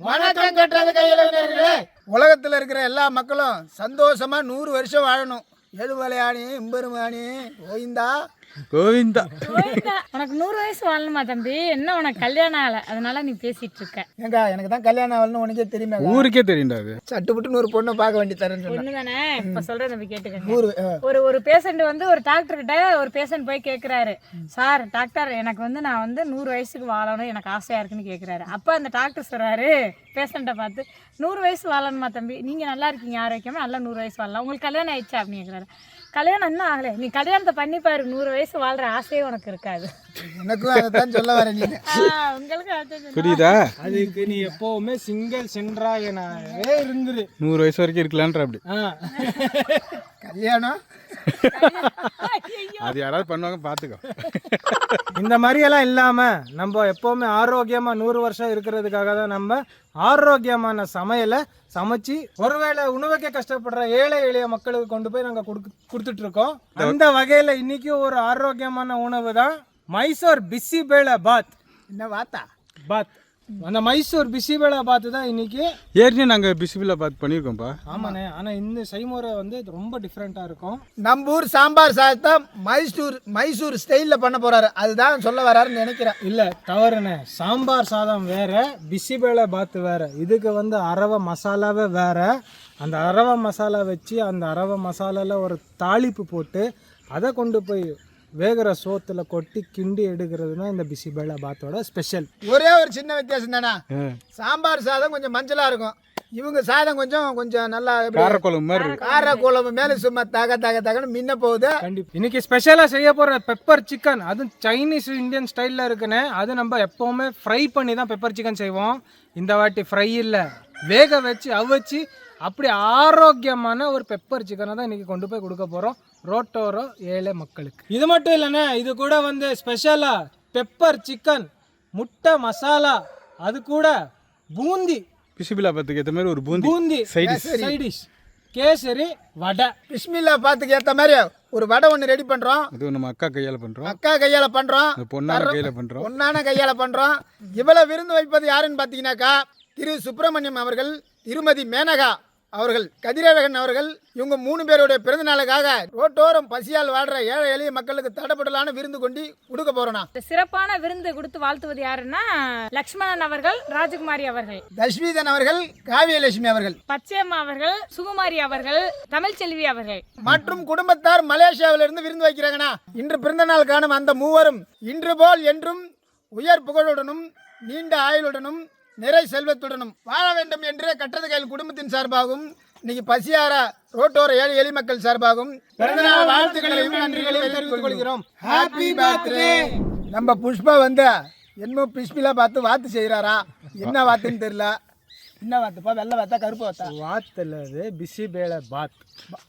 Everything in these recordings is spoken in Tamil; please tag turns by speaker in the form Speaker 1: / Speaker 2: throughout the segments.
Speaker 1: வணக்கம் கட்டுறது கையில் உலகத்தில் இருக்கிற எல்லா மக்களும் சந்தோஷமா நூறு வருஷம் வாழணும். எழுமலையாணி இம்பெருமானி ஓய்ந்தா
Speaker 2: கோவிந்தா.
Speaker 3: உனக்கு நூறு வயசு வாழணுமா தம்பி? என்ன உனக்கு கல்யாணம் ஆகல? அதனால நீ பேசிட்டு இருக்க.
Speaker 1: ஏங்கா எனக்கு தான் கல்யாணம் ஆகலன்னு உனக்கே தெரியுமே
Speaker 2: ஊருக்கே தெரியும்டா அது.
Speaker 1: சட்டுப்பட்டு நூறு பொண்ணை பார்க்க வேண்டி சொன்னேன்
Speaker 3: ஒண்ணு தானே இப்ப சொல்றேன் தம்பி கேட்டுக்கங்க. ஒரு ஒரு பேஷண்ட் வந்து ஒரு டாக்டர் கிட்ட ஒரு பேஷண்ட் போய் கேக்குறாரு. சார் டாக்டர் எனக்கு வந்து நான் வந்து நூறு வயசுக்கு வாழணும். எனக்கு ஆசையா இருக்குன்னு கேக்குறாரு. அப்ப அந்த டாக்டர் சொல்றாரு பேஷண்ட்டை பார்த்து நூறு வயசு வாழணுமா தம்பி? நீங்க நல்லா இருக்கீங்க. ஆரோக்கியமா? நல்லா நூறு வயசு வாழலாம். உங்களுக்கு கல்யாணம் ஆயிடுச்சா? அப்படின்னு கேக்குறாரு. கல்யாணம் இன்னும் ஆகல. நீ கல்யாணத்தை பண்ணி பாரு. நூறு வயசு வாழ்ற ஆசையே உனக்கு இருக்காது.
Speaker 1: எனக்கும் அதை தான் சொல்ல வரேன்
Speaker 3: உங்களுக்கு.
Speaker 2: புரியுதா?
Speaker 4: அதுக்கு நீ எப்பவுமே சிங்கிள் சென்றாகனாவே இருந்துரு.
Speaker 2: நூறு வயசு வரைக்கும் இருக்கலான்ற அப்படி.
Speaker 4: ஆ.
Speaker 1: கல்யாணம்.
Speaker 2: அது யாராவது பண்ணுவாங்க பார்த்துக்கோ
Speaker 4: இந்த மாதிரியெல்லாம் இல்லாம நம்ம எப்பவுமே ஆரோக்கியமா நூறு வருஷம் இருக்கிறதுக்காக தான் நம்ம ஆரோக்கியமான சமையலை சமைச்சு ஒருவேளை உணவுக்கே கஷ்டப்படுற ஏழை எளிய மக்களுக்கு கொண்டு போய் நாங்க கொடுக்கு கொடுத்துட்டு இருக்கோம் அந்த வகையில இன்னைக்கு ஒரு ஆரோக்கியமான உணவு தான் மைசூர் பிசிபேள பாத்.
Speaker 1: என்ன வாத்தா?
Speaker 4: பாத். அந்த மைசூர் பிசிபேள பாத் தான் இன்னைக்கு
Speaker 2: ஏற்கனவே நாங்கள் பிசிபிளா பார்த்து பண்ணியிருக்கோம்ப்பா.
Speaker 4: ஆமாண்ணே. ஆனா இந்த செய்முறை வந்து ரொம்ப டிஃப்ரெண்டா இருக்கும்.
Speaker 1: நம்ம ஊர் சாம்பார் சாதத்தை மைசூர் மைசூர் ஸ்டைலில் பண்ண போறாரு. அதுதான் சொல்ல வராருன்னு நினைக்கிறேன்.
Speaker 4: இல்ல தவறுண்ணே. சாம்பார் சாதம் வேற பிசிபேளை பாத்து வேற. இதுக்கு வந்து அரவை மசாலாவே வேற. அந்த அரவை மசாலா வச்சு அந்த அரவை மசாலால ஒரு தாளிப்பு போட்டு அதை கொண்டு போய் வேகிற சோத்துல கொட்டி கிண்டி எடுக்கிறதுனா இந்த பிசிபேளை பாத்தோட ஸ்பெஷல்
Speaker 1: ஒரே ஒரு சின்ன வித்தியாசம் தானே? சாம்பார் சாதம் கொஞ்சம் மஞ்சளா இருக்கும். இவங்க சாதம் கொஞ்சம் கொஞ்சம் நல்லா
Speaker 2: காரக்குழம்பு மாதிரி இருக்கு
Speaker 1: கார குழம்பு மேல சும்மா தக தக தகன்னு மின்ன போகுது.
Speaker 4: கண்டிப்பா. இன்னைக்கு ஸ்பெஷலா செய்ய போற பெப்பர் சிக்கன் அது சைனீஸ் இந்தியன் ஸ்டைல்ல இருக்குன்னு அது நம்ம எப்பவுமே ஃப்ரை பண்ணி தான் பெப்பர் சிக்கன் செய்வோம். இந்த வாட்டி ஃப்ரை இல்ல. வேக வச்சு அவிச்சு அப்படி ஆரோக்கியமான ஒரு பெப்பர் சிக்கனை தான் இன்னைக்கு கொண்டு போய் கொடுக்க போறோம். ரோட்டோரோ ஏழை மக்களுக்கு. இது மட்டும் இல்லைண்ணே இது கூட வந்து ஸ்பெஷலா பெப்பர் சிக்கன் முட்டை மசாலா அது கூட பூந்தி.
Speaker 2: பிசிபிளா பார்த்துக்கு ஏற்ற மாதிரி ஒரு boondi.
Speaker 4: Boondi side dish kesari vada.
Speaker 1: பிஸ்மில்லா பாத்துக்கு ஏத்த மாதிரி ஒரு வடை ஒன்று ரெடி பண்றோம்.
Speaker 2: அது நம்ம அக்கா கையால் பண்ணுறோம்
Speaker 1: அக்கா கையால பண்றோம்.
Speaker 2: பொண்ணான கையில் பண்ணுறோம்
Speaker 1: பொன்னான கையால பண்றோம். இவ்வளவு விருந்து வைப்பது யாருன்னு பாத்தீங்கன்னாக்கா திரு சுப்பிரமணியம் அவர்கள் திருமதி மேனகா. அவர்கள் கதிரழகன் அவர்கள் இவங்க மூணு பேருடைய பிறந்த நாளுக்காக ரோட்டோரம் பசியால் வாழ்ற ஏழை எளிய மக்களுக்கு தடப்படலான விருந்து கொண்டு கொடுக்க போறோம்
Speaker 3: இந்த சிறப்பான விருந்து கொடுத்து வாழ்த்துவது யாருன்னா லக்ஷ்மணன் அவர்கள் ராஜகுமாரி அவர்கள்.
Speaker 1: தஸ்வீதன் அவர்கள் காவியலட்சுமி அவர்கள்.
Speaker 3: பச்சையம்மா அவர்கள் சுகுமாரி அவர்கள் தமிழ்ச்செல்வி அவர்கள்.
Speaker 1: மற்றும் குடும்பத்தார் மலேசியாவிலிருந்து விருந்து வைக்கிறாங்கண்ணா. இன்று பிறந்த நாள் காணும் அந்த மூவரும் இன்று போல் என்றும் உயர் புகழுடனும் நீண்ட ஆயுளுடனும் நிறை செல்வத்துடனும் வாழ வேண்டும் என்று கட்டது கையில் குடும்பத்தின் சார்பாகவும் இன்னைக்கு பசியார ரோட்டோர ஏழை எளி மக்கள் சார்பாகவும் பிறந்தநாள் வாழ்த்துக்களையும் நன்றிகளையும் தெரிவித்துக் கொள்கிறோம். ஹாப்பி பர்த்டே நம்ம புஷ்பா வந்து என்னமோ பிஸ்பிலா பார்த்து வாத்து செய்கிறாரா என்ன வாத்துன்னு தெரியல. என்ன வாத்துப்பா? வெள்ளை வாத்தா கருப்பு வாத்தா?
Speaker 4: வாத்தில் அது பிசிபேளை பாத்.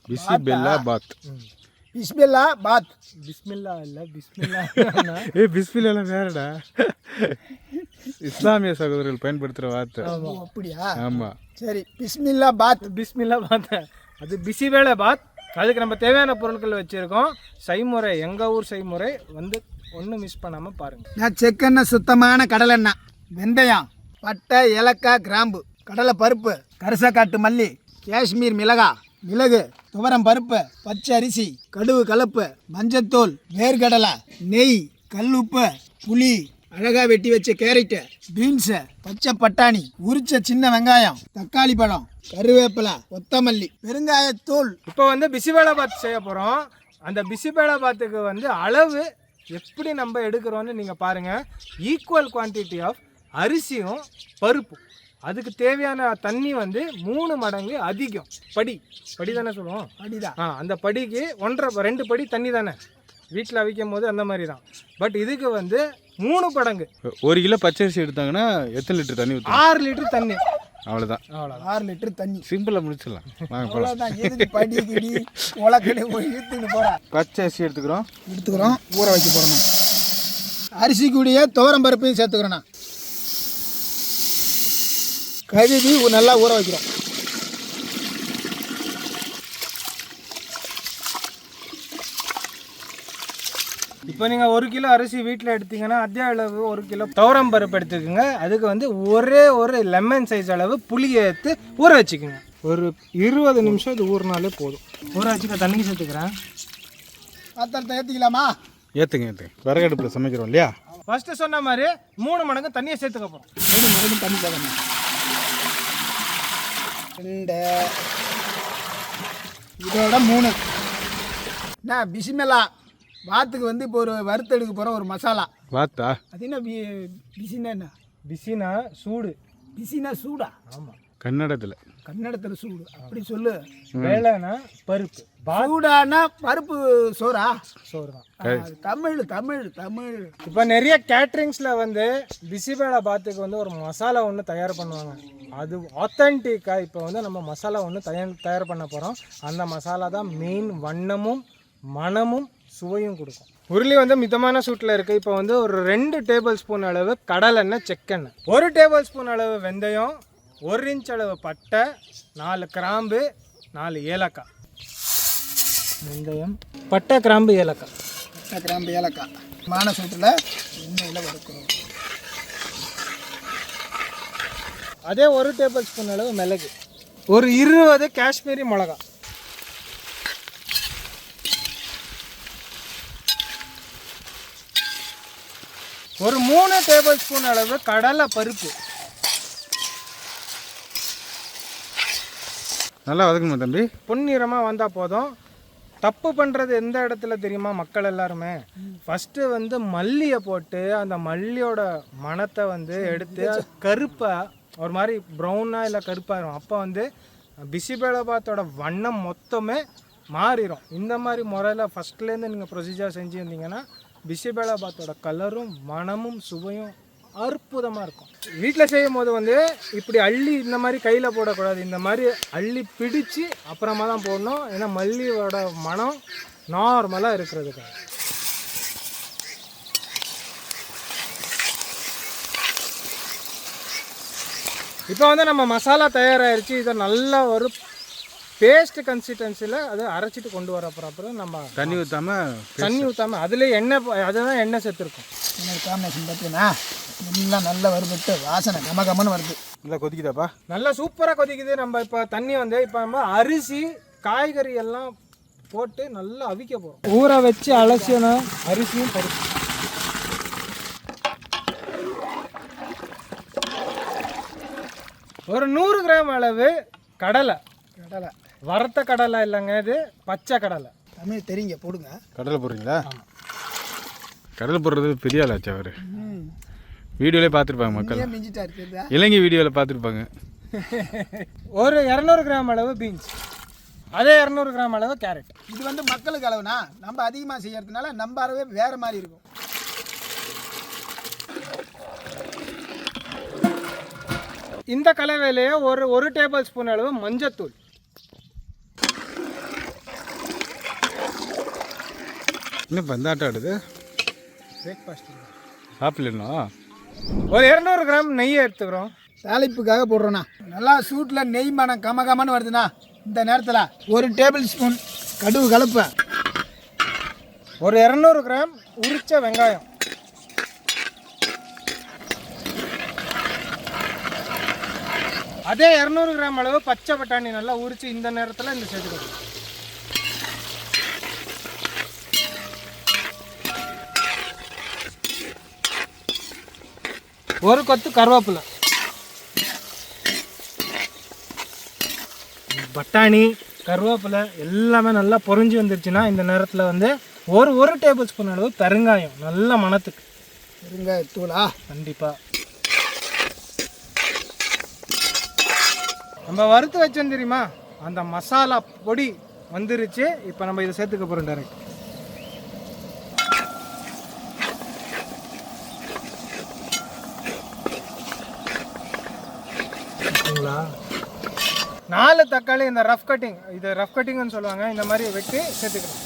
Speaker 2: பிசிபெல்லா பாத்.
Speaker 1: பிஸ்பில்லா பாத்.
Speaker 4: பிஸ்மில்லா இல்ல பிஸ்மில்லா
Speaker 2: ஏ பிஸ்பிலாம் வேறடா. இஸ்லாமிய சகோதரர்கள் பயன்படுத்துகிற வார்த்தை.
Speaker 1: அப்படியா?
Speaker 2: ஆமாம்
Speaker 1: சரி பிஸ்மில்லா பாத்.
Speaker 4: பிஸ்மில்லா பாத். அது பிசிபேளை பாத். அதுக்கு நம்ம தேவையான பொருட்கள் வச்சிருக்கோம். செய்முறை எங்க ஊர் செய்முறை வந்து ஒன்றும் மிஸ் பண்ணாம பாருங்க.
Speaker 1: நான் செக்கெண்ணெய் சுத்தமான கடலெண்ணெய் வெந்தயம் பட்டை ஏலக்காய் கிராம்பு கடலை பருப்பு கரிசக்காட்டு மல்லி காஷ்மீர் மிளகா மிளகு துவரம் பருப்பு பச்சை அரிசி கடுகு கலப்பு மஞ்சத்தூள் வேர்க்கடலை நெய் கல்லுப்பு புளி அழகா வெட்டி வச்ச கேரட்டு பீன்ஸு பச்சை பட்டாணி உரிச்ச சின்ன வெங்காயம் தக்காளி பழம் கருவேப்பிலை கொத்தமல்லி பெருங்காயத்தூள்.
Speaker 4: இப்போ வந்து பிசிபேளை பாத் செய்ய போறோம். அந்த பிசிபேளை பாத்துக்கு வந்து அளவு எப்படி நம்ம எடுக்கிறோம்னு நீங்க பாருங்க. ஈக்குவல் குவான்டிட்டி ஆஃப் அரிசியும் பருப்பும். அதுக்கு தேவையான தண்ணி வந்து மூணு மடங்கு அதிகம். படி. படி தானே சொல்லுவோம்?
Speaker 1: அப்படிதான்
Speaker 4: ஆ அந்த படிக்கு ஒன்றரை ரெண்டு படி தண்ணி தானே. வீட்டில் அவிக்கும் போது அந்த மாதிரி தான். பட் இதுக்கு வந்து மூணு படங்கு.
Speaker 2: ஒரு கிலோ பச்சரிசி எடுத்தாங்கன்னா எத்தனை லிட்டர் தண்ணி ஊற்றணும்
Speaker 4: ஆறு லிட்டர் தண்ணி.
Speaker 2: அவ்வளோதான்
Speaker 4: அவ்வளோதான்
Speaker 1: ஆறு லிட்டர் தண்ணி.
Speaker 2: சிம்பிளாக முடிச்சிடலாம். வாங்க
Speaker 1: அவ்வளோதான் எதுக்கு படி கிடி உலக்கடி போய் இழுத்துன்னு போகிறா
Speaker 2: பச்சை அரிசி எடுத்துக்கிறோம்.
Speaker 1: எடுத்துக்கிறோம். ஊற வைக்க போகிறோம் அரிசி கூடிய துவரம் பருப்பையும் சேர்த்துக்கிறோண்ணா கழுவி நல்லா ஊற வைக்கிறோம்.
Speaker 4: இப்போ நீங்கள் ஒரு கிலோ அரிசி வீட்டில் எடுத்தீங்கன்னா அதே அளவு ஒரு கிலோ துவரம் பருப்பு எடுத்துக்கோங்க. அதுக்கு வந்து ஒரே ஒரு லெமன் சைஸ் அளவு புளியை எடுத்து ஊற வச்சுக்கோங்க. ஒரு இருபது நிமிஷம் இது ஊறினாலே போதும். ஊற வச்சுக்க தண்ணி சேர்த்துக்கிறேன்.
Speaker 1: பாத்திரத்தை ஏற்றிக்கலாமா
Speaker 2: ஏற்றுங்க ஏற்றுங்க விறகடுப்பில் சமைக்கிறோம் இல்லையா?
Speaker 4: ஃபஸ்ட்டு சொன்ன மாதிரி மூணு மடங்கு தண்ணியை சேர்த்துக்க போகிறோம்
Speaker 1: மூணு மடங்கு தண்ணி போடணும். ரெண்டு. இதோட மூணு. என்ன பிசிமெல்லா வாத்துக்கு வந்து இப்போ ஒரு வறுத்தெடுக்க போகிற ஒரு மசாலா.
Speaker 2: வாத்தா?
Speaker 1: அது என்ன பி பிசினா என்ன?
Speaker 4: பிசினா சூடு.
Speaker 1: பிசினா சூடா?
Speaker 4: ஆமாம்
Speaker 2: கன்னடத்தில்.
Speaker 1: கன்னடத்தில் சூடு. அப்படி சொல்லு.
Speaker 4: வேலைனா பருப்பு.
Speaker 1: சூடானா பருப்பு சோறா?
Speaker 4: சோறு தான்
Speaker 1: தமிழ் தமிழ் தமிழ்.
Speaker 4: இப்போ நிறைய கேட்ரிங்ஸில் வந்து பிசிபேளா பாத்துக்கு வந்து ஒரு மசாலா ஒன்று தயார் பண்ணுவாங்க. அது ஆத்தென்டிக்காக இப்போ வந்து நம்ம மசாலா ஒன்று தயார் தயார் பண்ண போகிறோம் அந்த மசாலா தான் மெயின் வண்ணமும் மணமும் சுவையும் கொடுக்கும். உருளி வந்து மிதமான சூட்டில் இருக்குது இப்போ வந்து ஒரு ரெண்டு டேபிள் ஸ்பூன் அளவு கடலெண்ணெய் செக்கெண்ணெய். ஒரு டேபிள் ஸ்பூன் அளவு வெந்தயம் ஒரு இன்ச் அளவு பட்டை நாலு கிராம்பு நாலு ஏலக்காய். வெந்தயம் பட்டை கிராம்பு ஏலக்காய்.
Speaker 1: பட்டை, கிராம்பு ஏலக்காய். மான சூட்டில் எண்ணெயில் வறுக்கணும்.
Speaker 4: அதே ஒரு டேபிள் ஸ்பூன் அளவு மிளகு. ஒரு இருபது காஷ்மீரி மிளகா ஒரு மூணு டேபிள் ஸ்பூன் அளவு கடலை பருப்பு.
Speaker 2: நல்லா வதக்கணுமா தம்பி?
Speaker 4: பொன்னிறமாக வந்தால் போதும். தப்பு பண்ணுறது எந்த இடத்துல தெரியுமா மக்கள் எல்லாருமே? ஃபஸ்ட்டு வந்து மல்லியை போட்டு அந்த மல்லியோட மணத்தை வந்து எடுத்து கருப்பாக ஒரு மாதிரி ப்ரௌனாக இல்லை கருப்பாயிரும். அப்போ வந்து பிசிபேலபாத்தோட வண்ணம் மொத்தமே மாறிடும் இந்த மாதிரி முறையில் ஃபஸ்ட்லேருந்து நீங்கள் ப்ரொசீஜர் செஞ்சுருந்தீங்கன்னா பிசிபேலபாத்தோட கலரும் மணமும் சுவையும் அற்புதமாக இருக்கும். வீட்டில் செய்யும் போது வந்து இப்படி அள்ளி இந்த மாதிரி கையில் போடக்கூடாது. இந்த மாதிரி அள்ளி பிடிச்சு அப்புறமா தான் போடணும். ஏன்னா மல்லியோட மனம் நார்மலாக இருக்கிறதுக்காக இப்போ வந்து நம்ம மசாலா தயாராகிருச்சு இதை நல்லா ஒரு பேஸ்ட் கன்சிஸ்டன்சியில் அதை அரைச்சிட்டு கொண்டு வர அப்புறம் நம்ம
Speaker 2: தண்ணி ஊற்றாம
Speaker 4: தண்ணி ஊற்றாம அதுலேயே எண்ணெய் அதுதான் எண்ணெய் சேர்த்துருக்கும்.
Speaker 1: என்ன காம்பினேஷன் பார்த்தீங்கன்னா எல்லாம் நல்லா வறுபட்டு வாசனை கம கமன்னு வருது.
Speaker 2: நல்லா கொதிக்குதாப்பா?
Speaker 4: நல்லா சூப்பராக கொதிக்குது. நம்ம இப்போ தண்ணி வந்து இப்போ நம்ம அரிசி காய்கறி எல்லாம் போட்டு நல்லா அவிக்க போகிறோம் ஊற வச்சு அலசின அரிசியும் பருப்பு. ஒரு நூறு கிராம் அளவு கடலை.
Speaker 1: கடலை.
Speaker 4: வறுத்த கடலை இல்லைங்க இது பச்சை கடலை.
Speaker 1: தமிழ் தெரியுங்க போடுங்க.
Speaker 2: கடலை போடுறீங்களா? கடலை போடுறது பெரிய ஆளாச்சு அவர். வீடியோலே பார்த்துருப்பாங்க மக்கள்.
Speaker 1: தெரியுதா
Speaker 2: இலங்கை வீடியோவில் பார்த்துருப்பாங்க.
Speaker 4: ஒரு இரநூறு கிராம் அளவு பீன்ஸ். அதே இரநூறு கிராம் அளவு கேரட்.
Speaker 1: இது வந்து மக்களுக்கு அளவுனா நம்ம அதிகமாக செய்யறதுனால நம்ம அளவே வேற மாதிரி இருக்கும்.
Speaker 4: இந்த கலவையிலேயே ஒரு ஒரு டேபிள் ஸ்பூன் அளவு மஞ்சத்தூள்.
Speaker 2: இன்னும் பந்தாட்டம் ஆடுது.
Speaker 4: பிரேக்ஃபாஸ்ட்
Speaker 2: சாப்பிடலண்ணா
Speaker 4: ஒரு இரநூறு கிராம் நெய் எடுத்துக்கிறோம்.
Speaker 1: தாளிப்புக்காக போடுறோண்ணா. நல்லா சூட்டில் நெய் மனம் கம கமன்னு வருதுண்ணா. இந்த நேரத்தில் ஒரு டேபிள் ஸ்பூன் கடுகு கலப்பேன்
Speaker 4: ஒரு இரநூறு கிராம் உரிச்ச வெங்காயம். அதே இரநூறு கிராம் அளவு பச்சை பட்டாணி நல்லா உரித்து இந்த நேரத்தில் இந்த சேர்த்துக்கணும் ஒரு கொத்து கருவேப்பிலை. பட்டாணி கருவேப்பிலை எல்லாமே நல்லா பொரிஞ்சு வந்துருச்சுன்னா இந்த நேரத்தில் வந்து ஒரு ஒரு டேபிள் ஸ்பூன் அளவு பெருங்காயம் நல்ல மணத்துக்கு.
Speaker 1: இருங்க தூளா?
Speaker 4: கண்டிப்பாக நம்ம வறுத்து வச்சோம் தெரியுமா? அந்த மசாலா பொடி வந்துருச்சு. இப்போ நம்ம இதை சேர்த்துக்க போகிறோம் டேரக்ட் நாலு தக்காளி இந்த ரஃப் கட்டிங் இது ரஃப் கட்டிங்னு சொல்லுவாங்க. இந்த மாதிரி வெட்டி சேர்த்துக்கிறோம்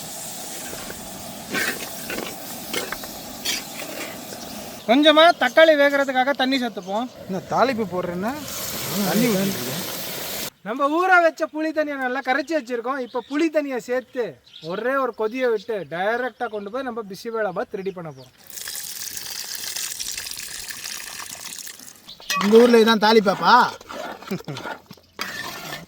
Speaker 4: கொஞ்சமாக தக்காளி வேகிறதுக்காக தண்ணி சேர்த்துப்போம்.
Speaker 2: என்ன தாளிப்பு போடுறேன்னா தண்ணி
Speaker 4: நம்ம ஊற வச்ச புளி தண்ணியை நல்லா கரைச்சி வச்சிருக்கோம். இப்போ புளி தண்ணியை சேர்த்து ஒரே ஒரு கொதியை விட்டு டைரெக்டாக கொண்டு போய் நம்ம பிசிபேலாபாத் ரெடி பண்ண போகிறோம்
Speaker 1: உங்க ஊர்ல இதான் தாலிப்பாப்பா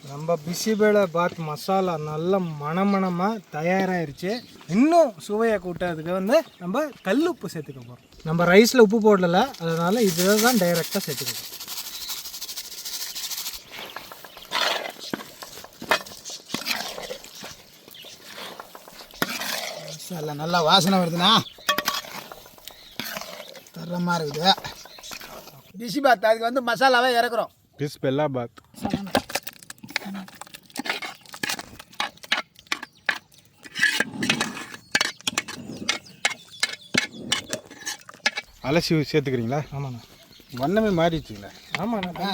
Speaker 4: நம்ம பிசிபேளை பாத் மசாலா நல்ல மணமணமாக தயாராகிருச்சு இன்னும் சுவையை கூட்டுறதுக்கு வந்து நம்ம கல் உப்பு சேர்த்துக்க போகிறோம் நம்ம ரைஸில் உப்பு போடல அதனால் இதை தான் டைரெக்டாக சேர்த்துக்கணும்
Speaker 1: மசாலா நல்லா வாசனை வருதுண்ணா. தரமாக இருக்குது. பிசி பாத் அதுக்கு வந்து மசாலாவே இறக்குறோம்.
Speaker 2: பெல்லா பாத் அலசி சேர்த்துக்கிறீங்களா?
Speaker 4: ஆமாண்ணா.
Speaker 2: வண்ணமே மாறிடுச்சுங்களே.
Speaker 4: ஆமாண்ணா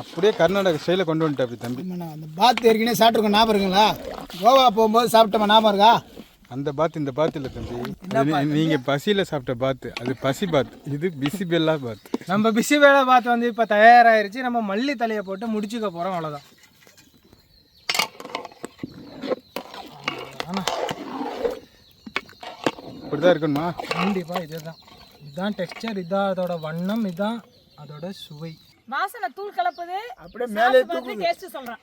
Speaker 2: அப்படியே கர்நாடக ஸ்டைலில் கொண்டு வந்துட்டு அப்படி தம்பி
Speaker 1: அந்த பாத் ஏற்கனவே சாப்பிட்ருக்கோம் ஞாபகம் இருக்குங்களா? கோவா போகும்போது சாப்பிட்டோமா ஞாபகம் இருக்கா?
Speaker 2: அந்த பாத் இந்த பாத் இல்லை தம்பி. நீங்கள் பசியில் சாப்பிட்ட பாத்து அது பசி பாத். இது பிசி பெல்லா பாத்.
Speaker 4: நம்ம பிசிபேளை பாத் வந்து இப்போ தயாராகிருச்சு நம்ம மல்லி தலையை போட்டு முடிச்சுக்க போகிறோம் அவ்வளோதான்
Speaker 2: இப்படி தான் இருக்கணுமா?
Speaker 4: கண்டிப்பாக இதுதான். இதுதான் டெக்ஸ்சர் இதான் அதோட வண்ணம் இதான் அதோட சுவை.
Speaker 3: வாசனை தூள் கலப்புது.
Speaker 1: அப்படியே மேலே
Speaker 3: டேஸ்ட் சொல்கிறேன்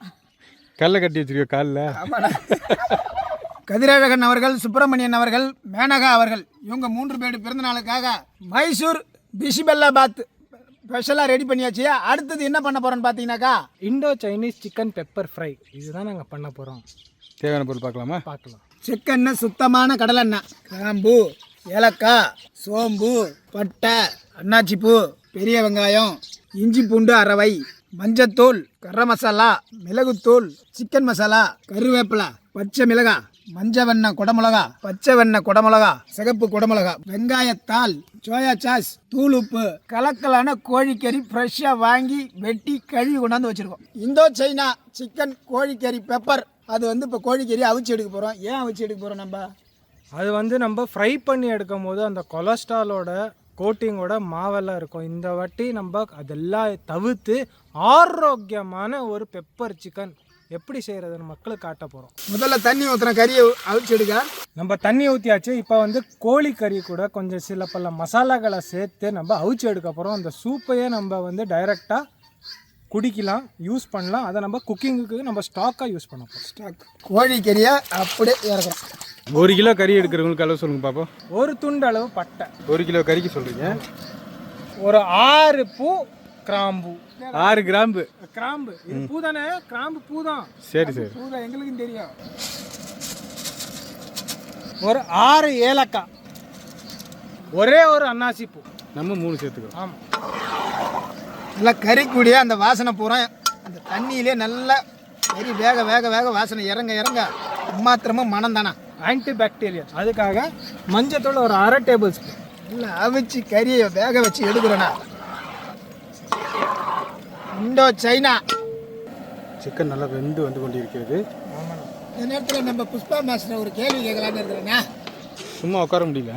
Speaker 2: கல்லை கட்டி வச்சிருக்க காலில்?
Speaker 1: கதிரழகன் அவர்கள் சுப்பிரமணியன் அவர்கள் மேனகா அவர்கள் இவங்க மூன்று பேர் பிறந்த நாளுக்காக மைசூர் பிசிபெல்லா பாத் ஸ்பெஷலாக ரெடி பண்ணியாச்சு. அடுத்தது என்ன பண்ண போகிறோன்னு பார்த்தீங்கன்னாக்கா
Speaker 4: Indo Chinese chicken pepper fry. இதுதான் நாங்கள் பண்ண போகிறோம்
Speaker 2: தேவையான பொருள் பார்க்கலாமா?
Speaker 4: பார்க்கலாம்.
Speaker 1: செக்கெண்ணெய் சுத்தமான கடலெண்ணெய். கிராம்பு ஏலக்காய் சோம்பு பட்டை அன்னாச்சிப்பூ பெரிய வெங்காயம் இஞ்சி பூண்டு அரவை மஞ்சத்தூள் கரம் மசாலா மிளகுத்தூள் சிக்கன் மசாலா கருவேப்பிலை பச்சை மிளகாய். மஞ்ச வெண்ணெய் குடமிளகா பச்சை வெண்ணெய் குடமிளகா சிகப்பு குடமிளகா வெங்காயத்தாள் சோயா சாஸ் தூள் உப்பு கலக்கலான கோழிக்கறி ஃப்ரெஷ்ஷாக வாங்கி வெட்டி கழுவி கொண்டாந்து வச்சுருக்கோம். இந்தோ சைனா சிக்கன் கோழிக்கறி பெப்பர் அது வந்து இப்போ கோழிக்கறி அவிச்சு எடுக்க போகிறோம் ஏன் அவிச்சு எடுக்க போகிறோம் நம்ம?
Speaker 4: அது வந்து நம்ம ஃப்ரை பண்ணி எடுக்கும் போது அந்த கொலஸ்ட்ராலோட கோட்டிங்கோட மாவெல்லாம் இருக்கும். இந்த வாட்டி நம்ம அதெல்லாம் தவிர்த்து ஆரோக்கியமான ஒரு பெப்பர் சிக்கன் எப்படி செய்கிறதுன்னு மக்களுக்கு காட்ட போகிறோம்
Speaker 1: முதல்ல தண்ணி ஊற்றுன கறியை அவிச்சு எடுக்க
Speaker 4: நம்ம தண்ணி ஊற்றியாச்சு இப்போ வந்து கோழி கறி கூட கொஞ்சம் சில பல மசாலாக்களை சேர்த்து நம்ம அவிச்சு எடுக்க போகிறோம் அந்த சூப்பையே நம்ம வந்து டைரெக்டாக குடிக்கலாம் யூஸ் பண்ணலாம். அதை நம்ம குக்கிங்குக்கு நம்ம ஸ்டாக்காக யூஸ் பண்ண போகிறோம்
Speaker 1: ஸ்டாக் கோழிக்கறியை அப்படியே இறக்குறோம்.
Speaker 2: ஒரு கிலோ கறி எடுக்கிறவங்களுக்கு அளவு சொல்லுங்க பாப்போம்
Speaker 4: ஒரு துண்டு அளவு பட்டை.
Speaker 2: ஒரு கிலோ கறிக்கு சொல்கிறீங்க
Speaker 4: ஒரு ஆறு பூ கிராம்பு.
Speaker 2: ஆறு கிராம்பு.
Speaker 4: கிராம்பு. இது பூ தானே? கிராம்பு பூ தான்.
Speaker 2: சரி சரி.
Speaker 1: பூரா எங்களுக்கும் தெரியும்.
Speaker 4: ஒரு ஆறு ஏலக்காய். ஒரே ஒரு அன்னாசி பூ.
Speaker 2: நம்ம மூணு சேர்த்துக்கிறோம்.
Speaker 4: ஆமாம்
Speaker 1: நல்லா கறிக்கூடிய அந்த வாசனை பூரா அந்த தண்ணியிலே நல்லா கறி வேக வேக வேக வாசனை. இறங்க இறங்க மாத்திரமும் மனம் தானா?
Speaker 4: ஆன்டி பாக்டீரியா அதுக்காக மஞ்சத்தூள் ஒரு அரை டேபிள் ஸ்பூன்.
Speaker 1: நல்லா அவிச்சு கறியை வேக வச்சு எடுக்கிறோண்ணா இந்தோ சைனா.
Speaker 2: சிக்கன் நல்லா வெந்து வந்து கொண்டிருக்கிறது.
Speaker 1: இந்த நேரத்தில் நம்ம புஷ்பா மாஸ்டர் ஒரு கேள்வி கேட்கலான்னு இருக்கிறேண்ணா
Speaker 2: சும்மா உட்கார முடியல.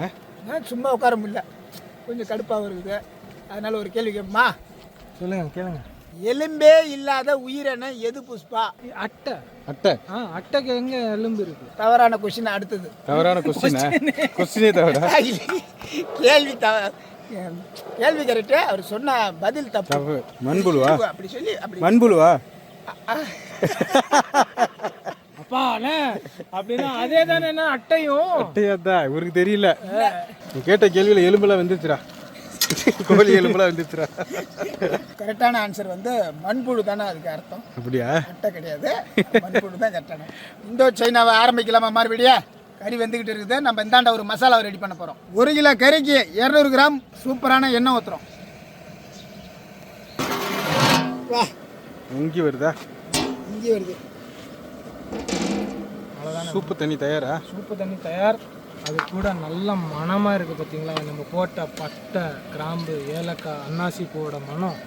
Speaker 1: நான் சும்மா உட்கார முடியல. கொஞ்சம் கடுப்பாக இருக்குது அதனால ஒரு கேள்வி கேட்போமா?
Speaker 4: சொல்லுங்க கேளுங்க.
Speaker 1: எலும்பே இல்லாத உயிரின எது புஷ்பா?
Speaker 4: அட்டை.
Speaker 2: அட்டை.
Speaker 4: ஆ அட்டைக்கு எங்கே எலும்பு இருக்கு?
Speaker 1: தவறான கொஸ்டின் அடுத்தது.
Speaker 2: தவறான கொஸ்டினா கொஸ்டினே தவிர
Speaker 1: கேள்வி தவ கேள்வி கரெக்டு அவர் சொன்ன பதில் தப்பு.
Speaker 2: மண்புழுவா?
Speaker 1: அப்படி சொல்லி அப்படி.
Speaker 2: மண்புழுவா?
Speaker 4: அப்படின்னா அதே தானே அட்டையும்.
Speaker 2: அட்டையா தான் இவருக்கு தெரியல. நீ கேட்ட கேள்வியில் எலும்பெல்லாம் வந்துச்சுடா கோழி எலும்பெல்லாம் வந்துச்சுடா
Speaker 1: கரெக்டான ஆன்சர் வந்து மண்புழு தானே அதுக்கு அர்த்தம்.
Speaker 2: அப்படியா?
Speaker 1: அட்டை கிடையாது. மண்புழு தான் கரெக்டான. இந்தோ சைனாவை ஆரம்பிக்கலாமா மறுபடியும் கறி வெந்துக்கிட்டு இருக்குது. நம்ம இந்தாண்ட ஒரு மசாலாவை ரெடி பண்ண போகிறோம் ஒரு கிலோ கறிக்கு இரநூறு கிராம் சூப்பரான எண்ணெய் ஊற்றுறோம் வா.
Speaker 2: இங்கே வருதா?
Speaker 1: இங்கே வருது.
Speaker 2: சூப்பு தண்ணி தயாரா?
Speaker 4: சூப்பு தண்ணி தயார். அது கூட நல்ல மணமாக இருக்குது பார்த்தீங்களா நம்ம போட்ட பட்டை கிராம்பு ஏலக்காய் அன்னாசி பூவோட மனம்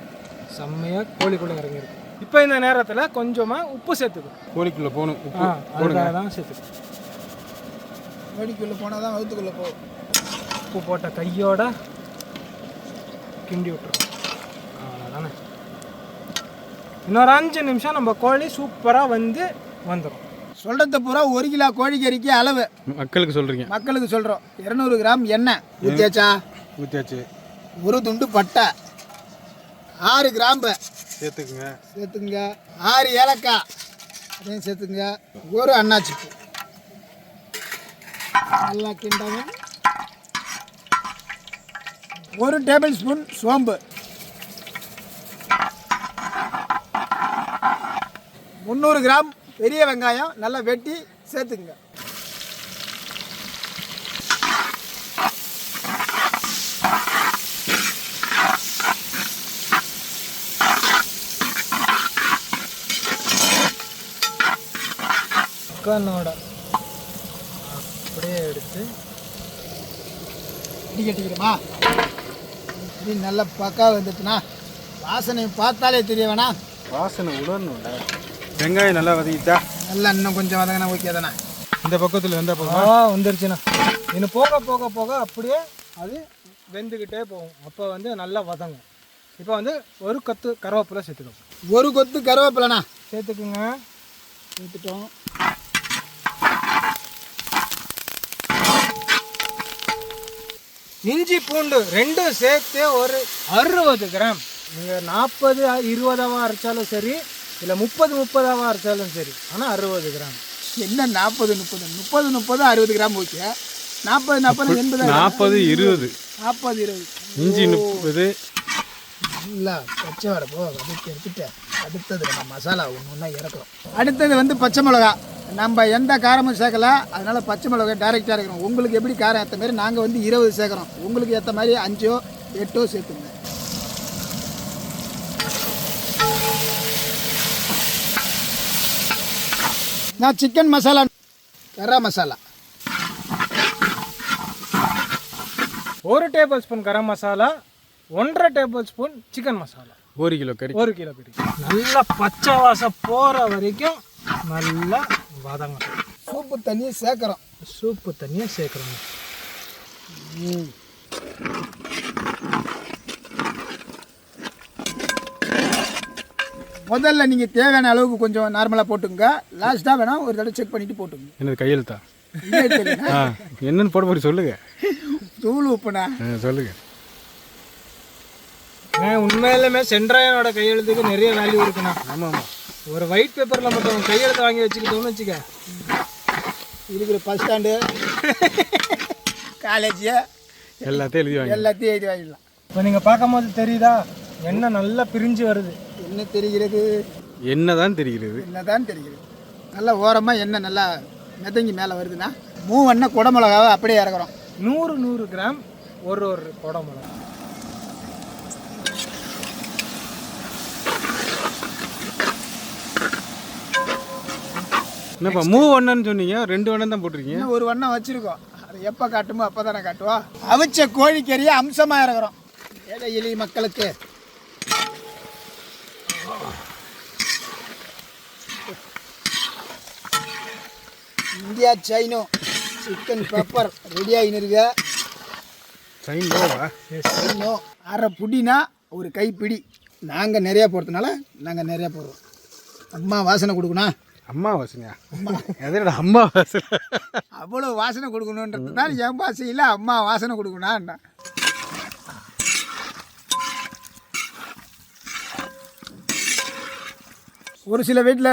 Speaker 4: செம்மையாக கோழிக்குள்ளே இறங்கியிருக்கு. இப்போ இந்த நேரத்தில் கொஞ்சமாக உப்பு சேர்த்துக்கும்
Speaker 2: கோழிக்குள்ளே போகணும். உப்பு
Speaker 4: அதுக்காக தான் சேர்த்துக்கும்
Speaker 1: கோழிக்குள்ளே போனால் தான் வகுத்துக்குள்ளே போகும்.
Speaker 4: உப்பு போட்ட கையோட கிண்டி விட்டுரும். அவ்வளோதானே இன்னொரு அஞ்சு நிமிஷம் நம்ம கோழி சூப்பராக வந்து வந்துடும்
Speaker 1: சொல்கிறத பூரா ஒரு கிலோ கோழிக்கறிக்கு அளவு.
Speaker 2: மக்களுக்கு சொல்கிறீங்க
Speaker 1: மக்களுக்கு சொல்கிறோம் இரநூறு கிராம் எண்ணெய். ஊற்றியாச்சா
Speaker 2: ஊற்றியாச்சு
Speaker 1: ஒரு துண்டு பட்டை. ஆறு கிராம்பு.
Speaker 2: சேர்த்துக்குங்க.
Speaker 1: சேர்த்துங்க ஆறு ஏலக்காய். அதையும் சேர்த்துங்க ஒரு அன்னாச்சி பூ நல்லா கிண்டவும் ஒரு டேபிள் ஸ்பூன் சோம்பு. முந்நூறு கிராம் பெரிய வெங்காயம் நல்லா வெட்டி சேர்த்துக்குங்க.
Speaker 4: சிக்கனோட அப்படியே எடுத்து
Speaker 1: இடி கட்டிக்கிறோமா இது நல்லா பக்கா வந்துட்டுனா வாசனை பார்த்தாலே தெரிய வேணாம்
Speaker 2: வாசனை உடனும்ல வெங்காயம் நல்லா வதக்கிட்டா?
Speaker 1: நல்லா இன்னும் கொஞ்சம் வதங்கினா ஓகே தானே?
Speaker 2: இந்த பக்கத்தில் வந்தால்
Speaker 4: ஆ
Speaker 2: போதும்
Speaker 4: வந்துருச்சுண்ணா. இன்னும் போக போக போக அப்படியே அது வெந்துக்கிட்டே போகும். அப்போ வந்து நல்லா வதங்கும். இப்போ வந்து ஒரு கத்து கருவேப்பிலை சேர்த்துக்கணும்.
Speaker 1: ஒரு கொத்து கருவேப்பிலண்ணா
Speaker 4: சேர்த்துக்குங்க.
Speaker 1: எடுத்துட்டோம்
Speaker 4: இஞ்சி பூண்டு ரெண்டும் சேர்த்து ஒரு அறுபது கிராம். நீங்கள் நாற்பது இருபதாவா அரைச்சாலும் சரி இல்லை முப்பது முப்பதாவா அரைச்சாலும் சரி ஆனால் அறுபது கிராம்.
Speaker 1: என்ன நாற்பது முப்பது? முப்பது முப்பது அறுபது கிராம் ஓகே நாற்பது நாற்பது எண்பது
Speaker 2: நாற்பது இருபது.
Speaker 1: நாற்பது இருபது.
Speaker 2: இஞ்சி முப்பது.
Speaker 1: இல்லை பச்சை வடை போ அதுக்கு எடுத்துட்டு அடுத்தது நம்ம மசாலா ஒன்று ஒன்றா இறக்குறோம் அடுத்தது வந்து பச்சை மிளகா. நம்ம எந்த காரமும் சேர்க்கல. அதனால பச்சை மிளகா டைரெக்டாக இருக்கிறோம். உங்களுக்கு எப்படி காரம் ஏற்ற மாதிரி நாங்கள் வந்து இருபது சேர்க்குறோம். உங்களுக்கு ஏற்ற மாதிரி அஞ்சோ எட்டோ சேர்த்துங்க. நான் சிக்கன் மசாலா கரம் மசாலா
Speaker 4: ஒரு டேபிள் ஸ்பூன் கரம் மசாலா ஒன்றரை டேபிள் ஸ்பூன் சிக்கன் மசாலா
Speaker 2: ஒரு கிலோ கறி.
Speaker 4: ஒரு கிலோ கறி. நல்லா பச்சை வாசம் போகிற வரைக்கும் நல்லா வதங்கணும்
Speaker 1: சூப்பு தண்ணி சேர்க்குறோம்.
Speaker 4: சூப்பு தண்ணியை சேர்க்குறோங்க.
Speaker 1: முதல்ல நீங்கள் தேவையான அளவுக்கு கொஞ்சம் நார்மலாக போட்டுங்க லாஸ்ட்டாக வேணால் ஒரு தடவை செக் பண்ணிவிட்டு போட்டுங்க
Speaker 2: என்னது கையெழுத்தா? என்னன்னு போட போய் சொல்லுங்க.
Speaker 1: தூள் உப்புண்ணா?
Speaker 2: சொல்லுங்க.
Speaker 4: ஏன் உண்மையிலுமே சென்ட்ராயனோட கையெழுத்துக்கு நிறைய வேல்யூ இருக்குண்ணா.
Speaker 2: ஆமாம் ஆமாம்.
Speaker 4: ஒரு ஒயிட் பேப்பரில் மட்டும் கையெழுத்து வாங்கி வச்சுக்கிட்டோம்னு வச்சுக்க.
Speaker 1: இருக்கிற பஸ் ஸ்டாண்டு காலேஜ்
Speaker 2: எல்லாத்தையும் எழுதி வாங்க
Speaker 1: எல்லாத்தையும் எழுதி வாங்கிடலாம்.
Speaker 4: இப்போ நீங்கள் பார்க்கும்போது தெரியுதா? எண்ணெய் நல்லா பிரிஞ்சு வருது.
Speaker 1: என்ன தெரிகிறது?
Speaker 2: என்னதான் தெரிகிறது.
Speaker 1: என்னதான் தெரிகிறது? நல்லா ஓரமாக எண்ணெய் நல்லா மிதங்கி மேலே வருதுன்னா மூவெண்ணெய் குடமிளகாவை அப்படியே இறக்குறோம்.
Speaker 4: நூறு நூறு கிராம் ஒரு ஒரு குடமிளகா.
Speaker 2: என்னப்பா மூ ஒன்றுன்னு சொன்னீங்க ரெண்டு வண்ணம் தான் போட்டிருக்கீங்க.
Speaker 1: ஒரு வண்ணம் வச்சுருக்கோம். அது எப்போ காட்டுமோ அப்போ தானே காட்டுவோம் அவிச்ச கோழிக்கறியை அம்சமாக இறக்குறோம். ஏழை எளிய மக்களுக்கு. இந்தியா சைனோ சிக்கன் பெப்பர் ரெடி ஆகின்னு இருக்கு.
Speaker 2: சைன் போவா
Speaker 1: சைனோ அரை புடினா ஒரு கைப்பிடி. நாங்கள் நிறையா போடுறதுனால நாங்கள் நிறையா போடுறோம். அம்மா வாசனை கொடுக்கணும்.
Speaker 2: அம்மா வாசனையா எதோட அம்மா வாசனை
Speaker 1: அவ்வளோ வாசனை கொடுக்கணுன்றது தான் என் பாசையில் அம்மா வாசனை கொடுக்கணும்னா ஒரு சில வீட்டில்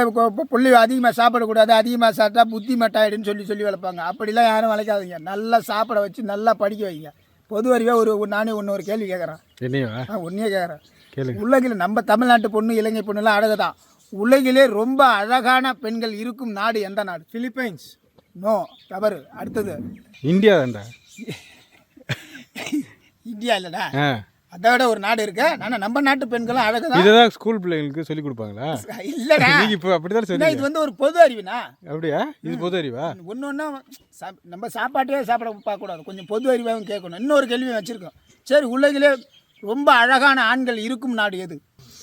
Speaker 1: புள்ளி அதிகமாக சாப்பிடக்கூடாது அதிகமாக சாப்பிட்டா புத்தி மட்டாயிடுன்னு சொல்லி சொல்லி வளர்ப்பாங்க. அப்படிலாம் யாரும் வளர்க்காதீங்க. நல்லா சாப்பிட வச்சு நல்லா படிக்க வைங்க. பொது அறிவாக ஒரு நானே ஒன்று ஒரு கேள்வி கேட்குறேன்
Speaker 2: என்னையவா
Speaker 1: நான் ஒன்றே கேட்குறேன் உலகில் நம்ம தமிழ்நாட்டு பொண்ணு இலங்கை பொண்ணுலாம் அழகு தான் உலகிலே ரொம்ப அழகான பெண்கள் இருக்கும் நாடு எந்த நாடு?
Speaker 4: பிலிப்பைன்ஸ்.
Speaker 1: நோ தவறு. அடுத்தது.
Speaker 2: இந்தியா தான்டா.
Speaker 1: இந்தியா இல்லைடா. அதை விட ஒரு நாடு இருக்கு. ஆனால் நம்ம நாட்டு பெண்களும் அழகு தான்
Speaker 2: இதை தான் ஸ்கூல் பிள்ளைங்களுக்கு சொல்லி கொடுப்பாங்களா?
Speaker 1: இல்லைடா.
Speaker 2: இப்போ அப்படிதான் சொன்னீங்க
Speaker 1: இது வந்து ஒரு பொது அறிவுனா?
Speaker 2: அப்படியா? இது பொது அறிவா?
Speaker 1: ஒன்று ஒன்றா நம்ம சாப்பாட்டே சாப்பிட பார்க்கக்கூடாது. கொஞ்சம் பொது அறிவாகவும் கேட்கணும். இன்னொரு கேள்வியும் வச்சுருக்கோம். சரி உலகிலே ரொம்ப அழகான ஆண்கள் இருக்கும் நாடு எது?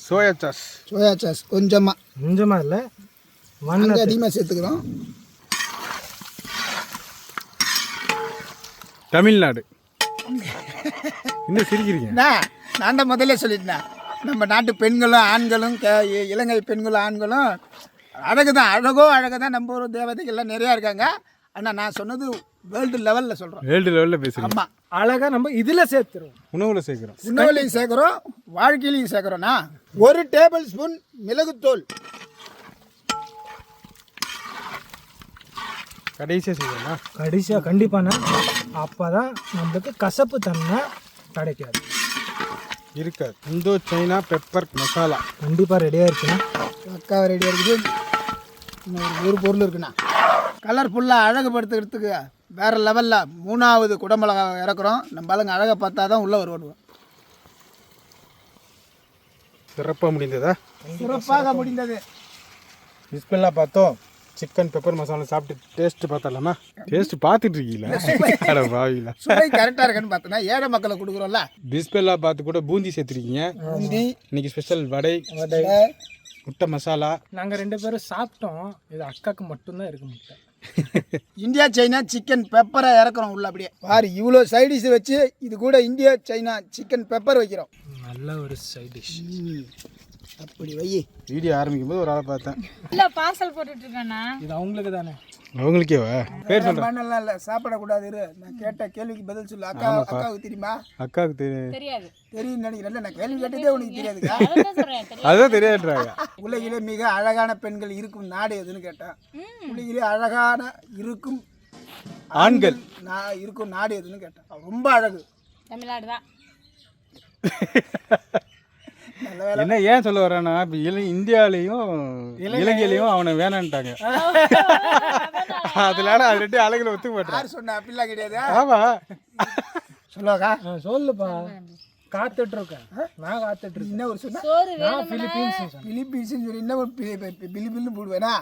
Speaker 2: Soya sauce.
Speaker 1: சோயா சாஸ் கொஞ்சமாக
Speaker 4: கொஞ்சமாக இல்லை மண்
Speaker 1: அதிகமாக சேர்த்துக்கிறோம்.
Speaker 2: தமிழ்நாடு. இன்னும் சிரிக்கிறீங்க?
Speaker 1: என்ன நான் தான் முதல்ல சொல்லிட்டேன் நம்ம நாட்டு பெண்களும் ஆண்களும் இலங்கை பெண்களும் ஆண்களும் அழகு தான் அழகோ அழகு தான் நம்ம ஊர் தேவதைகள்லாம் நிறையா இருக்காங்க. ஆனால் நான் சொன்னது வேர்ல்டு லெவலில் சொல்கிறோம்
Speaker 2: வேர்ல்டு லெவலில் பேசுகிறீங்க
Speaker 1: ஆமாம்
Speaker 4: அழகா நம்ம இதுல சேர்த்துருவோம்
Speaker 2: உணவில் சேர்க்குறோம்.
Speaker 1: உணவுலையும் சேர்க்குறோம் வாழ்க்கையிலையும் சேர்க்குறோண்ணா ஒரு டேபிள் ஸ்பூன் மிளகுத்தூள்.
Speaker 2: கடைசியாக செய்வோமா
Speaker 4: கடைசியா கண்டிப்பாண்ணா. அப்பதான் நம்மளுக்கு கசப்பு தன்மை கிடைக்காது.
Speaker 2: இருக்காது. இந்தோ சைனா பெப்பர் மசாலா.
Speaker 4: கண்டிப்பா ரெடியா இருக்குண்ணா
Speaker 1: அக்கா ரெடியாக இருக்குது. இன்னும் ஒரு பொருள் இருக்குண்ணா. கலர்ஃபுல்லாக அழகுபடுத்துறதுக்கு வேறு லெவலில் மூணாவது குடமிளகா இறக்குறோம். நம்ம ஆளுங்க அழகை பார்த்தா தான் உள்ளே வருவோம்
Speaker 2: சிறப்பாக முடிந்ததா?
Speaker 1: சிறப்பாக முடிந்தது.
Speaker 2: பிஸ்பெல்லாம் பார்த்தோம். சிக்கன் பெப்பர் மசாலா சாப்பிட்டு டேஸ்ட் பார்த்தலாமா டேஸ்ட் பார்த்துட்டு இருக்கீங்களா? வாவில
Speaker 1: சுவை கரெக்டாக இருக்குன்னு பார்த்தோன்னா ஏழை மக்களை கொடுக்குறோம்ல.
Speaker 2: பிஸ்பெல்லா பார்த்து கூட பூந்தி சேர்த்துருக்கீங்க.
Speaker 1: பூந்தி.
Speaker 2: இன்னைக்கு ஸ்பெஷல் வடை. முட்டை மசாலா.
Speaker 4: நாங்க ரெண்டு பேரும் சாப்பிட்டோம். இது அக்காக்கு மட்டும்தான் இருக்கு முட்டை.
Speaker 1: இந்தியா சைனா சிக்கன் பெப்பரை இறக்குறோம் உள்ள அப்படியே. பாரு இவ்வளோ சைடிஷ் வச்சு இது கூட இந்தியா சைனா சிக்கன் பெப்பர் வைக்கிறோம்.
Speaker 4: நல்ல ஒரு சைட் டிஷ்
Speaker 1: அப்படி வை
Speaker 2: வீடியோ ஆரம்பிக்கும் போது ஒரு ஆளை பார்த்தேன்.
Speaker 3: இல்லை பார்சல் போட்டுட்டு
Speaker 4: இது அவங்களுக்கு தானே?
Speaker 2: அவங்களுக்கேவா? பேர் சொல்கிறேன்
Speaker 1: மண்ணெல்லாம் இல்லை சாப்பிடக்கூடாது இரு. நான் கேட்ட கேள்விக்கு பதில் சொல்லு. அக்கா அக்காவுக்கு தெரியுமா?
Speaker 2: அக்காவுக்கு தெரியும்
Speaker 3: தெரியாது.
Speaker 1: தெரியும் நினைக்கிறேன் நான் கேள்வி கேட்டதே உனக்கு தெரியாதுக்கா?
Speaker 3: அதான் சொல்கிறேன் தெரியாது.
Speaker 2: அதுதான் தெரியாதுன்றாங்க.
Speaker 1: உலகிலே மிக அழகான பெண்கள் இருக்கும் நாடு எதுன்னு கேட்டேன் உலகிலே அழகான இருக்கும்
Speaker 2: ஆண்கள்.
Speaker 1: நான் இருக்கும் நாடு எதுன்னு கேட்டேன் ரொம்ப அழகு.
Speaker 3: தமிழ்நாடு தான்.
Speaker 1: நல்ல
Speaker 2: என்ன ஏன் சொல்ல வரேன்னா இப்போ இல இந்தியாலேயும் இலங்கையிலையும் அவனை வேணான்ட்டாங்க. அதனால அது ரெண்டு அழகுல ஒத்துக்க மாட்டான்.
Speaker 1: யார் சொன்ன? அப்படிலாம் கிடையாது?
Speaker 2: ஆமா.
Speaker 1: சொல்லுவாக்கா?
Speaker 4: சொல்லுப்பா. காத்துட்டு இருக்கேன் நான் காத்துட்டு இருக்கேன்
Speaker 1: என்ன ஒரு சொன்ன?
Speaker 4: பிலிப்பீன்ஸ்
Speaker 1: பிலிப்பீன்ஸ் சொல்லி என்ன ஒரு பி- பி- பி- பிலிபின்னு போடுவேனா?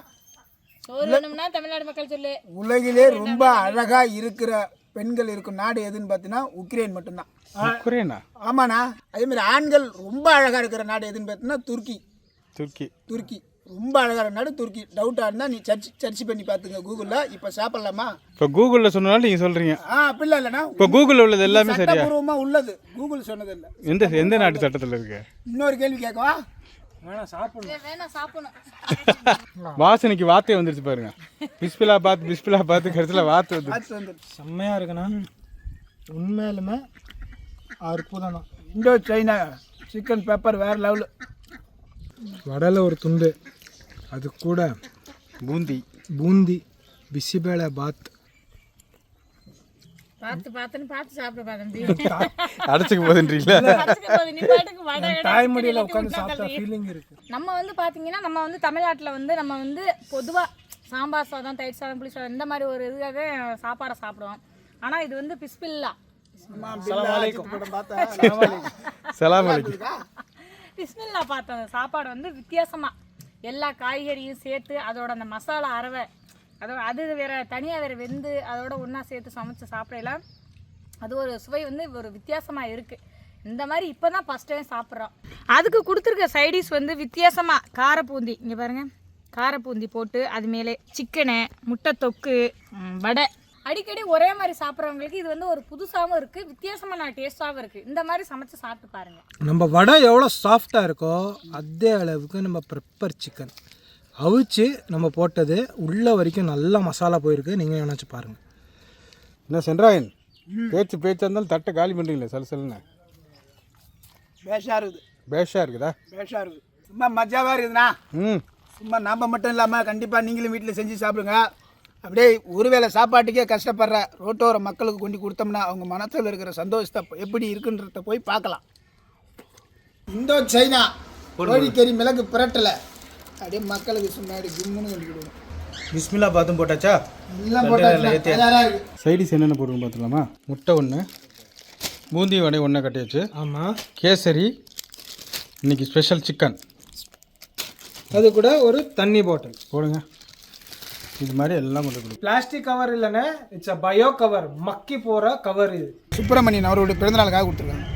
Speaker 3: தமிழ்நாடு மக்கள் சொல்லு.
Speaker 1: உலகிலே ரொம்ப அழகா இருக்கிற பெண்கள் இருக்கும் நாடு எதுன்னு பார்த்தீங்கன்னா உக்ரைன் மட்டும்தான்.
Speaker 2: உக்ரைனா?
Speaker 1: ஆமாண்ணா. அதே மாதிரி ஆண்கள் ரொம்ப அழகா இருக்கிற நாடு எதுன்னு பார்த்தீங்கன்னா துருக்கி.
Speaker 2: துருக்கி.
Speaker 1: துருக்கி. ரொம்ப அழகான நாடு துருக்கி. டவுட்டாக இருந்தால் நீ சர்ச் சர்ச் பண்ணி பார்த்துங்க கூகுளில். இப்போ சாப்பிட்லாமா?
Speaker 2: இப்போ கூகுளில் சொன்னாலும் நீங்கள் சொல்கிறீங்க
Speaker 1: ஆ அப்படிலாம் இல்லைண்ணா.
Speaker 2: இப்போ கூகுளில் உள்ளது எல்லாமே சரியா?
Speaker 1: உள்ளது. கூகுள் சொன்னது இல்லை.
Speaker 2: எந்த எந்த நாட்டு சட்டத்தில் இருக்கு?
Speaker 1: இன்னொரு கேள்வி கேட்கவா?
Speaker 2: வாசனைக்கு வார்த்தை வந்துருச்சு பாருங்க. பிஸ்பிலா பார்த்து பிஸ்பிலா பார்த்து கடைசியில் வார்த்தை வந்து
Speaker 1: பார்த்து வந்து
Speaker 4: செம்மையா இருக்குண்ணா. உண்மையிலுமே அற்புதம் தான்
Speaker 1: இந்தோ சைனா சிக்கன் பெப்பர் வேறு லெவலு
Speaker 4: வடல ஒரு துண்டு. அது கூட
Speaker 2: பூந்தி.
Speaker 4: பூந்தி பிசிபேளை பாத்.
Speaker 3: பார்த்து பார்த்துன்னு பார்த்து சாப்பிடுப்பா தம்பி
Speaker 2: அடைச்சிக்க போதுன்றீங்களா?
Speaker 4: தாய்மொழியில் உட்காந்து சாப்பிட்டா ஃபீலிங் இருக்கு.
Speaker 3: நம்ம வந்து பார்த்தீங்கன்னா நம்ம வந்து தமிழ்நாட்டில் வந்து நம்ம வந்து பொதுவாக சாம்பார் சாதம் தயிர் சாதம் புளி சாதம் இந்த மாதிரி ஒரு இதுவே சாப்பாடை சாப்பிடுவோம். ஆனால் இது வந்து பிஸ்பில்லா
Speaker 2: சலாம் அலைக்கும்.
Speaker 3: பிஸ்மில்லா பார்த்த அந்த சாப்பாடு வந்து வித்தியாசமாக எல்லா காய்கறியும் சேர்த்து அதோட அந்த மசாலா அரவை அதோட அது வேற தனியாக வேற வெந்து அதோட ஒன்றா சேர்த்து சமைச்சு சாப்பிடலாம் அது ஒரு சுவை வந்து ஒரு வித்தியாசமாக இருக்குது இந்த மாதிரி இப்போ தான் ஃபஸ்ட் டைம் சாப்பிட்றோம். அதுக்கு கொடுத்துருக்க சைடிஷ் வந்து வித்தியாசமாக காரப்பூந்தி. இங்கே பாருங்கள் காரப்பூந்தி போட்டு அது மேலே சிக்கனு முட்டை தொக்கு வடை. அடிக்கடி ஒரே மாதிரி சாப்பிட்றவங்களுக்கு இது வந்து ஒரு புதுசாகவும் இருக்குது வித்தியாசமான டேஸ்ட்டாகவும் இருக்குது இந்த மாதிரி சமைச்சு சாப்பிட்டு பாருங்கள்
Speaker 4: நம்ம வடை எவ்வளோ சாஃப்டாக இருக்கோ அதே அளவுக்கு நம்ம பெப்பர் சிக்கன் அவிச்சு நம்ம போட்டது உள்ள வரைக்கும் நல்லா மசாலா போயிருக்கு. நீங்கள் நினச்சி பாருங்கள்
Speaker 2: என்ன சென்றாயன்? பேச்சு பேச்சா இருந்தாலும் தட்டை காலி பண்ணுறீங்களே சல சலுன்னு.
Speaker 1: பேஷா இருக்குது.
Speaker 2: பேஷா இருக்குதா?
Speaker 1: பேஷா இருக்குது. சும்மா மஜாவாக இருக்குதுண்ணா.
Speaker 2: ம்.
Speaker 1: சும்மா நாம் மட்டும் இல்லாமல் கண்டிப்பாக நீங்களும் வீட்டில் செஞ்சு சாப்பிடுங்க. அப்படியே ஒருவேளை சாப்பாட்டுக்கே கஷ்டப்படுற ரோட்டோர மக்களுக்கு கொண்டு கொடுத்தோம்னா அவங்க மனசில் இருக்கிற சந்தோஷத்தை எப்படி இருக்குன்றத போய் பார்க்கலாம். இந்தோ சைனா கோழிக்கறி மிளகு புரட்டலை. அப்படியே மக்களுக்கு முன்னாடி கும்முன்னு கொடுக்கணும்
Speaker 5: பிஸ்மில்லா பாத்தும் போட்டாச்சா?
Speaker 1: எல்லாம் போட்டாச்சு.
Speaker 2: சைடிஸ் என்னென்ன போடுறோம் பார்த்துலாமா முட்டை ஒன்று பூந்தி வடை ஒன்று கட்டியாச்சு.
Speaker 4: ஆமாம்
Speaker 2: கேசரி இன்னைக்கு ஸ்பெஷல் சிக்கன்
Speaker 4: அது கூட ஒரு தண்ணி பாட்டில்
Speaker 2: போடுங்க. இது மாதிரி எல்லாம் கொண்டு கொடுக்கும்
Speaker 4: பிளாஸ்டிக் கவர் இல்லைண்ணே இட்ஸ் அ பயோ கவர் மக்கி போகிற கவர் இது.
Speaker 1: சுப்பிரமணியன் அவருடைய பிறந்தநாளுக்காக கொடுத்துருக்காங்க.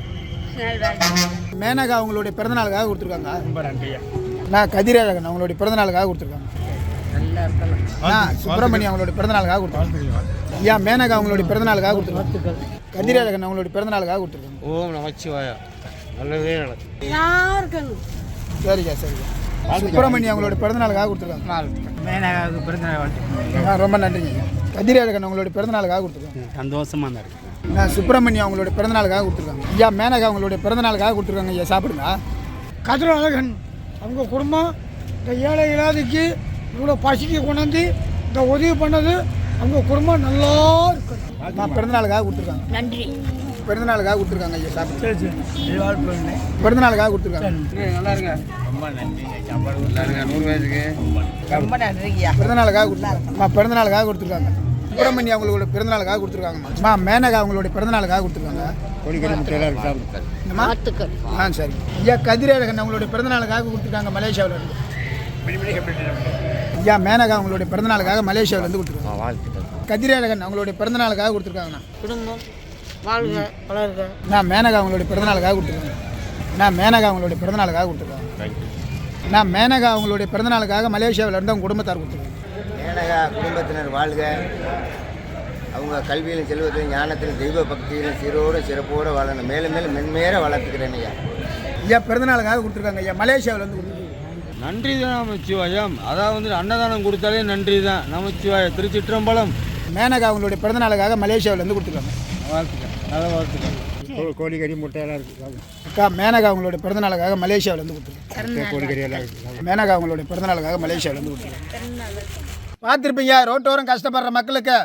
Speaker 1: மேனகா அவங்களுடைய பிறந்தநாளுக்காக கொடுத்துருக்காங்க.
Speaker 5: ரொம்ப நன்றியா.
Speaker 1: நான் கதிரழகன் அவங்களுடைய பிறந்தநாளுக்காக கொடுத்துருக்காங்க. ஆ சுப்பிரமணியம் அவங்களுடைய பிறந்தநாளுக்காக கொடுத்துருக்காங்க. ஐயா மேனகா அவங்களுடைய பிறந்தநாளுக்காக கொடுத்துருக்காங்க. கதிரழகன் அவங்களுடைய பிறந்தநாளுக்காக கொடுத்துருக்காங்க.
Speaker 5: ஓம் நமச்சிவாயா
Speaker 2: நல்லதே நடக்கும்.
Speaker 3: யாருக்கும்
Speaker 1: சரிங்க சரிங்க சுப்பிரமணியம் அவங்களோட பிறந்தநாளுக்காக கொடுத்துருக்காங்க.
Speaker 6: மேனகாவுக்கு பிறந்தநாள் வாழ்த்து
Speaker 1: ஆ, ரொம்ப நன்றிங்க. கதிரேழகன் அவங்களோட பிறந்தநாளுக்காக கொடுத்துருக்காங்க.
Speaker 6: சந்தோஷமாக தான் இருக்கு.
Speaker 1: நான் சுப்பிரமணியம் அவங்களோட பிறந்தநாளுக்காக கொடுத்துருக்காங்க. ஐயா மேனகா அவங்களுடைய பிறந்தநாளுக்காக கொடுத்துருக்காங்க. ஐயா சாப்பிடுங்க.
Speaker 7: கதிர அழகன் அவங்க குடும்பம் இந்த ஏழை இல்லாதக்கு இவ்வளோ பசிக்கு கொண்டாந்து இந்த உதவி பண்ணது அவங்க குடும்பம் நல்லா இருக்கு.
Speaker 1: நான் பிறந்தநாளுக்காக கொடுத்துருக்காங்க.
Speaker 3: நன்றி.
Speaker 1: பிறந்தநாளுக்காக கொடுத்துருக்காங்க ஐயா பிறந்தநாளுக்காக கொடுத்துருக்காங்க.
Speaker 6: நல்லா இருங்க. ரொம்ப நன்றி சாப்பாடு நல்லா இருங்க நூறு வயசுக்கு ரொம்ப நன்றிங்கய்யா
Speaker 1: பிறந்தநாளுக்காக கொடுத்துருக்காங்க. பிறந்தநாளுக்காக கொடுத்துருக்காங்க. சுப்பிரமணியம் அவங்களோட பிறந்தநாளுக்காக கொடுத்துருக்காங்கம்மா. மேனகா அவங்களுடைய பிறந்தநாளுக்காக கொடுத்துருக்காங்க.
Speaker 6: முட்டையெல்லாம் சாப்பிட்டு
Speaker 1: என்னம்மா? ஆ சரி. ஐயா கதிரேழகன் அவங்களுடைய பிறந்தநாளுக்காக கொடுத்துருக்காங்க மலேசியாவில் இருந்து. ஐயா மேனகா அவங்களுடைய பிறந்தநாளுக்காக மலேசியாவில் இருந்து கொடுத்துருக்காங்க.
Speaker 6: வாழ்த்துக்கள்.
Speaker 1: கதிரேழகன் அவங்களுடைய பிறந்தநாளுக்காக கொடுத்துருக்காங்கண்ணா
Speaker 7: குடும்பம் வாழ்க வளர்க.
Speaker 1: நான் மேனகா அவங்களுடைய பிறந்தநாளுக்காக கொடுத்துருக்காங்க. நான் மேனகா அவங்களுடைய பிறந்தநாளுக்காக கொடுத்துருக்காங்க. நான் மேனகா அவங்களுடைய பிறந்தநாளுக்காக மலேசியாவில் இருந்து அவங்க குடும்பத்தார் கொடுத்துருக்காங்க.
Speaker 8: மேனகா குடும்பத்தினர் வாழ்க. அவங்க கல்வியிலும் செல்வத்திலும் ஞானத்திலும் தெய்வ பக்தியிலும் சிறோடு சிறப்போடு வாழணும். மேலும் மேலும் மென்மேற வளர்த்துக்கிறேன் ஐயா.
Speaker 1: ஐயா பிறந்தநாளுக்காக கொடுத்துருக்காங்க ஐயா. மலேசியாவில் இருந்து கொடுத்துருக்காங்க.
Speaker 9: நன்றி தான் நமச்சிவாயம். அதாவது வந்து அன்னதானம் கொடுத்தாலே நன்றி தான். நமச்சிவாய திருச்சிற்றம்பலம்.
Speaker 1: மேனகா அவங்களுடைய பிறந்தநாளுக்காக மலேசியாவில் இருந்து கொடுத்துருக்காங்க.
Speaker 9: வாழ்த்துக்கள். நல்ல வாழ்த்துக்கள்.
Speaker 2: கோழிக்கறி முட்டையெல்லாம் இருக்கு.
Speaker 1: அக்கா மேனகா அவங்களுடைய பிறந்தநாளுக்காக மலேசியாவில் இருந்து கொடுத்துருக்காங்க.
Speaker 2: கோழிக்கறி எல்லாம் இருக்கு.
Speaker 1: மேனகா அவங்களுடைய பிறந்தநாளுக்காக மலேசியாவில் இருந்து கொடுத்துருக்காங்க. பார்த்துருப்பீங்க ரோட்டோரம் கஷ்டப்படுற மக்களுக்கு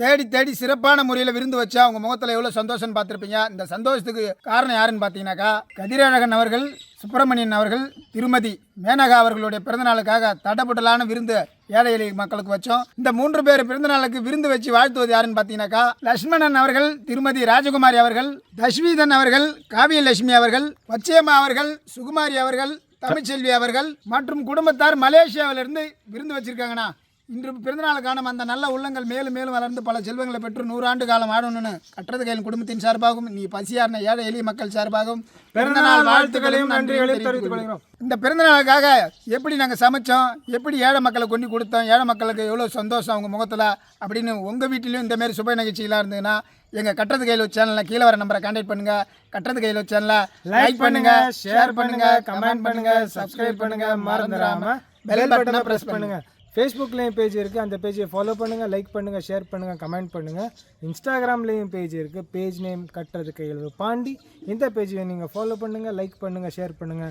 Speaker 1: தேடி தேடி சிறப்பான முறையில் விருந்து வச்சா அவங்க முகத்தில் எவ்வளோ சந்தோஷம் பார்த்துருப்பீங்க. இந்த சந்தோஷத்துக்கு காரணம் யாருன்னு பார்த்தீங்கன்னாக்கா கதிரழகன் அவர்கள் சுப்பிரமணியன் அவர்கள் திருமதி மேனகா அவர்களுடைய பிறந்தநாளுக்காக தடபுடலான விருந்து ஏழை எளிய மக்களுக்கு வச்சோம். இந்த மூன்று பேர் பிறந்தநாளுக்கு விருந்து வச்சு வாழ்த்துவது யாருன்னு பார்த்தீங்கன்னாக்கா லட்சுமணன் அவர்கள் திருமதி ராஜகுமாரி அவர்கள் தஸ்வீதன் அவர்கள் காவியலட்சுமி அவர்கள் பச்சையம்மா அவர்கள் சுகுமாரி அவர்கள் தமிழ்ச்செல்வி அவர்கள் மற்றும் குடும்பத்தார் மலேசியாவிலிருந்து விருந்து வச்சிருக்காங்கண்ணா. இன்று பிறந்தநாள் காணும் அந்த நல்ல உள்ளங்கள் மேலும் மேலும் வளர்ந்து பல செல்வங்களை பெற்று நூறாண்டு காலம் ஆடணும்னு கட்டுறது கையில் குடும்பத்தின் சார்பாகவும் நீ பசியார்ன ஏழை எளிய மக்கள் சார்பாகவும் பிறந்தநாள் வாழ்த்துக்களையும் நன்றிகளையும் தெரிவித்துக் கொள்கிறோம். இந்த பிறந்தநாளுக்காக எப்படி நாங்கள் சமைச்சோம் எப்படி ஏழை மக்களை கொண்டு கொடுத்தோம் ஏழை மக்களுக்கு எவ்வளோ சந்தோஷம் அவங்க முகத்தில் அப்படின்னு உங்கள் வீட்டிலையும் இந்த மாதிரி சுப நிகழ்ச்சிகளாக இருந்ததுன்னா எங்கள் கட்டுறது கையில் சேனலில் கீழே வர நம்பரை கான்டாக்ட் பண்ணுங்க. கட்டுறது கையில் சேனலை லைக் பண்ணுங்க ஷேர் பண்ணுங்க கமெண்ட் பண்ணுங்க சப்ஸ்கிரைப் பண்ணுங்க மறந்துடாம பெல் பட்டனை பிரஸ் பண்ணுங்க.
Speaker 4: ஃபேஸ்புக்லேயும் பேஜ் இருக்குது அந்த பேஜை ஃபாலோ பண்ணுங்கள் லைக் பண்ணுங்கள் ஷேர் பண்ணுங்கள் கமெண்ட் பண்ணுங்கள் இன்ஸ்டாகிராம்லேயும் பேஜ் இருக்குது பேஜ் நேம் கட்டுறது கையில் பாண்டி இந்த பேஜை நீங்கள் ஃபாலோ பண்ணுங்கள் லைக் பண்ணுங்கள் ஷேர் பண்ணுங்கள்